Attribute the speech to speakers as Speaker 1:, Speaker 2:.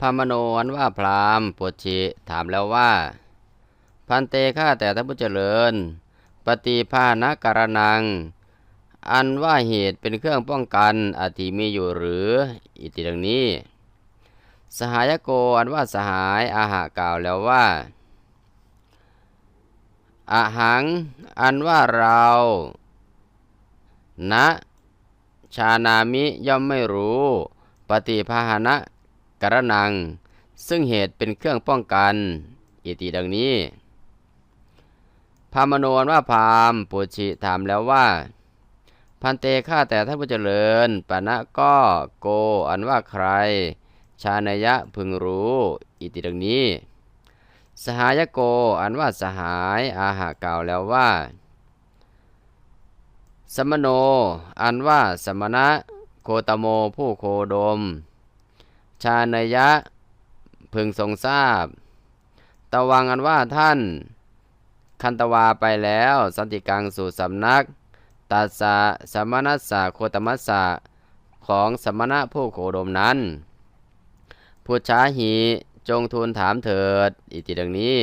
Speaker 1: พามโนอันว่าพรามปุชิถามแล้วว่า พันเตข้าแต่ท่านผู้เจริญ ปฏิภาณการนัง อันว่าเหตุเป็นเครื่องป้องกันอาทิมีอยู่หรือ อิติดังนี้ สหายโกอันว่าสหายอาหะกล่าวแล้วว่าอาหัง อันว่าเรานะชานามิย่อมไม่รู้ ปฏิภาณะ รนัง ซึ่งเหตุเป็นเครื่องป้องกัน อิติดังนี้พามโนนว่าพามปุชิถามแล้วว่า พันเตข้าแต่ท่านผู้เจริญปณะก็โกอันว่าใคร ชาเนยะพึงรู้ อิติดังนี้ สหายโกอันว่าสหายอาหากล่าวแล้วว่า สมโน อันว่าสมณะโคตโมผู้โคดม ชาเนยะพึงทรงทราบตะวังอันว่าท่าน คันตวาไปแล้วสันติกังสู่สำนักตัสสะสมณัสสะโคตมัสสะของสมณะผู้โคดมนั้นพุชาหีจงทูลถามเถิด อิติดังนี้